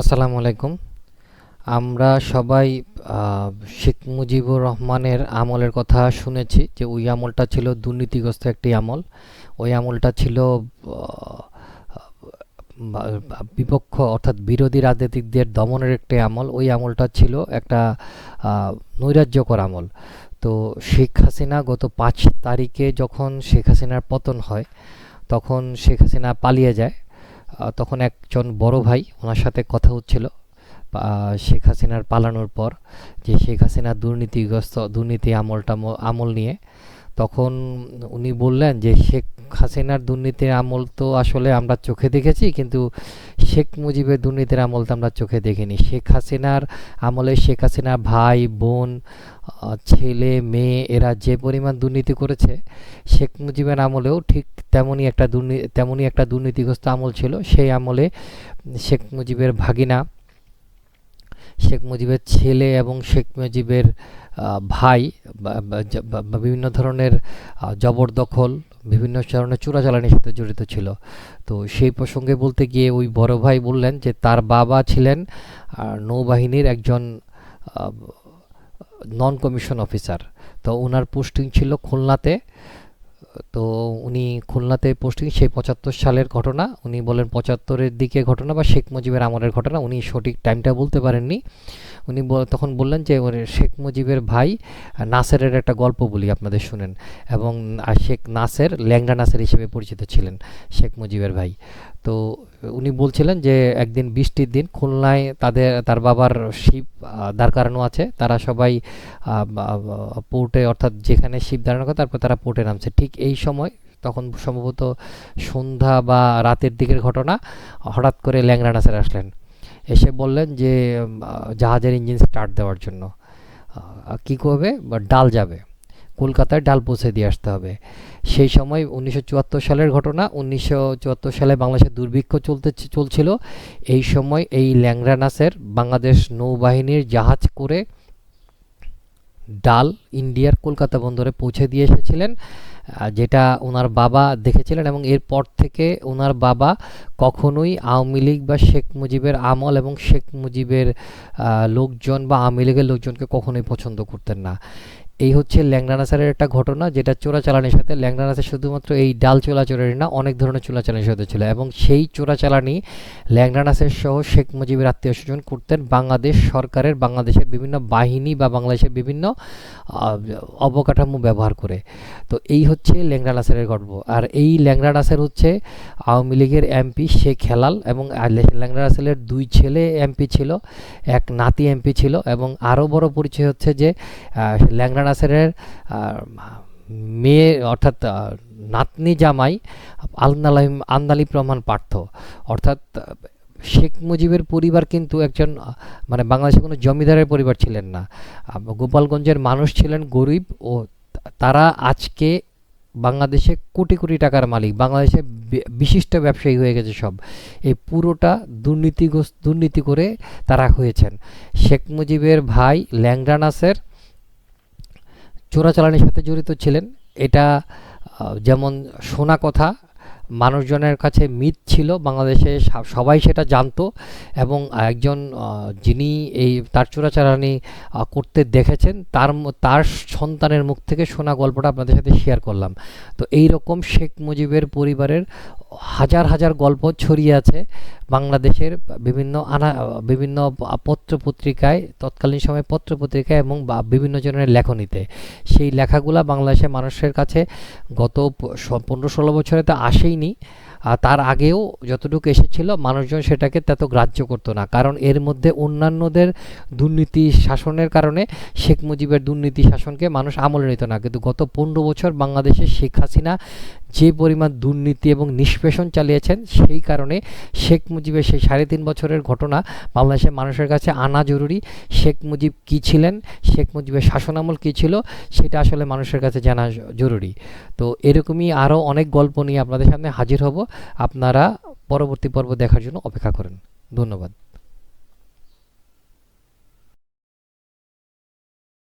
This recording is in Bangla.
আসসালামু আলাইকুম। আমরা সবাই শেখ মুজিবুর রহমানের আমলের কথা শুনেছি যে ওই আমলটা ছিল দুর্নীতিগ্রস্ত একটি আমল। ওই আমলটা ছিল বিপক্ষ অর্থাৎ বিরোধী রাজনীতিকদের দমনের একটি আমল। ওই আমলটা ছিল একটা নৈরাজ্যকর আমল। তো শেখ হাসিনা গত পাঁচ তারিখে যখন শেখ হাসিনার পতন হয়, তখন শেখ হাসিনা পালিয়ে যায়। তখন একজন বড় ভাই ওনার সাথে কথা হচ্ছিল শেখ হাসিনার পালানোর পর যে শেখ হাসিনা দুর্নীতিগ্রস্ত, দুর্নীতি আমলটা আমল নিয়ে। তখন উনি বললেন যে শেখ হাসিনার দুর্নীতির আমল তো আসলে আমরা চোখে দেখেছি, কিন্তু শেখ মুজিবের দুর্নীতির আমল তো আমরা চোখে দেখিনি। শেখ হাসিনার আমলে শেখ হাসিনার ভাই, বোন ছেলে, মেয়ে, এরা যে পরিমাণ দুর্নীতি করেছে, শেখ মুজিবের আমলেও ঠিক তেমনই একটা দুর্নীতি তেমনই একটা দুর্নীতিগ্রস্ত আমল ছিল। সেই আমলে শেখ মুজিবের ভাগিনা, শেখ মুজিবের ছেলে এবং শেখ মুজিবের ভাই বিভিন্ন ধরনের জবরদখল বিভিন্ন ধরনের চোরাচালানির সাথে জড়িত ছিল। তো সেই প্রসঙ্গে বলতে গিয়ে ওই বড় ভাই বললেন যে, তার বাবা ছিলেন নৌবাহিনীর একজন নন কমিশন অফিসার তো ওনার পোস্টিং ছিল খুলনাতে। তো উনি খুলনাতে পোস্টিং সেই পঁচাত্তর সালের ঘটনা, উনি বলেন পঁচাত্তরের দিকে ঘটনা বা শেখ মুজিবের আমলের ঘটনা, উনি সঠিক টাইমটা বলতে পারেননি। উনি তখন বললেন যে শেখ মুজিবের ভাই নাসেরের একটা গল্প বলি আপনাদের শুনেন। এবং শেখ নাসের, ল্যাংড়া নাসের হিসেবে পরিচিত ছিলেন শেখ মুজিবের ভাই। তো উনি বলছিলেন যে একদিন বৃষ্টির দিন খুলনায় তাদের, তার বাবার শিপ দাঁড় করানো আছে। তারা সবাই পোর্টে অর্থাৎ যেখানে শিপ দাঁড়ানো করে তারপর তারা পোর্টে নামছে। ঠিক এই সময় তখন সম্ভবত সন্ধ্যা বা রাতের দিকের ঘটনা, হঠাৎ করে ল্যাংড়া নাসের আসলেন। এসে বললেন যে জাহাজের ইঞ্জিন স্টার্ট দেওয়ার জন্য। কি করবে? বা ডাল যাবে। কলকাতায় ডাল পৌঁছে দিয়ে আসতে হবে। সেই সময় উনিশশো চুয়াত্তর সালের ঘটনা, উনিশশো চুয়াত্তর সালে বাংলাদেশে দুর্ভিক্ষ চলতে চলছিল। এই সময় এই ল্যাংড়া নাসের বাংলাদেশ নৌবাহিনীর জাহাজ করে ডাল ইন্ডিয়ার কলকাতা বন্দরে পৌঁছে দিয়ে এসেছিলেন। যেটা ওনার বাবা দেখেছিলেন এবং এরপর থেকে ওনার বাবা কখনোই আওয়ামী লীগ বা শেখ মুজিবের আমল এবং শেখ মুজিবের লোকজন বা আওয়ামী লীগের লোকজনকে কখনোই পছন্দ করতেন না। এই হচ্ছে ল্যাংড়া নাসারের একটা ঘটনা যেটা চোরাচালানির সাথে ল্যাংডানাসার শুধুমাত্র এই ডাল চোরাচালানি না অনেক ধরনের চোরাচালানির সাথে ছিল। এবং সেই চোরাচালানি ল্যাংড়া নাসের সহ শেখ মুজিবের আত্মীয় স্বজন করতেন বাংলাদেশ সরকারের বাংলাদেশের বিভিন্ন বাহিনী বা বাংলাদেশের বিভিন্ন অবকাঠামো ব্যবহার করে। তো এই হচ্ছে ল্যাংড়া নাসেরের গল্প আর এই ল্যাংড়া নাসের হচ্ছে আওয়ামী লীগের এমপি শেখ হেলাল এবং আর লে- ল্যাংড়া নাসেরের দুই ছেলে এমপি ছিল এক নাতি এমপি ছিল এবং আরও বড় পরিচয় হচ্ছে যে আহ, ল্যাংড়া নাসেরের মেয়ে অর্থাৎ নাতনি জামাই আলনালাইম আন্দালিব রহমান পার্থ। অর্থাৎ, শেখ মুজিবের পরিবার কিন্তু একজন মানে বাংলাদেশে কোনো জমিদারের পরিবার ছিলেন না। গোপালগঞ্জের মানুষ ছিলেন গরিব ও তারা আজকে বাংলাদেশে কোটি কোটি টাকার মালিক। বাংলাদেশে বিশিষ্ট ব্যবসায়ী হয়ে গেছে সব। এই পুরোটা দুর্নীতি দুর্নীতি করে তারা হয়েছেন। শেখ মুজিবের ভাই ল্যাংড়া নাসের চোরাচালানির সাথে জড়িত ছিলেন। এটা যেমন শোনা কথা মানুষজনের কাছে মিথ ছিল বাংলাদেশে সবাই সেটা জানতো এবং একজন যিনি এই তার চোরাচালানি আহ, করতে দেখেছেন তার তার সন্তানের মুখ থেকে শোনা গল্পটা আপনাদের সাথে শেয়ার করলাম। তো এই রকম শেখ মুজিবের পরিবারের হাজার হাজার গল্প ছড়িয়ে আছে বাংলাদেশের বিভিন্ন আনা বিভিন্ন পত্র পত্রিকায় তৎকালীন সময়ে পত্র পত্রিকায় এবং বিভিন্ন জনের লেখনীতে। সেই লেখাগুলা বাংলাদেশের মানুষের কাছে গত পনেরো ষোলো বছরে তো আসেইনি আর তার আগেও যতটুকু এসেছিল, মানুষজন সেটাকে তত গ্রাহ্য করতো না। কারণ এর মধ্যে অন্যান্যদের দুর্নীতি শাসনের কারণে শেখ মুজিবের দুর্নীতি শাসনকে মানুষ আমলে নিত না। কিন্তু গত পনেরো বছর বাংলাদেশে শেখ হাসিনা যে পরিমাণ দুর্নীতি এবং নিষ্পেষণ চালিয়েছেন সেই কারণে শেখ মুজিবের সেই সাড়ে তিন বছরের ঘটনা বাংলাদেশের মানুষের কাছে আনা জরুরি। শেখ মুজিব কী ছিলেন? শেখ মুজিবের শাসনামল কী ছিল? সেটা আসলে মানুষের কাছে জানা জরুরি। তো এরকমই আরও অনেক গল্প নিয়ে আপনাদের সামনে হাজির হব। আপনারা পরবর্তী পর্ব দেখার জন্য অপেক্ষা করেন। ধন্যবাদ।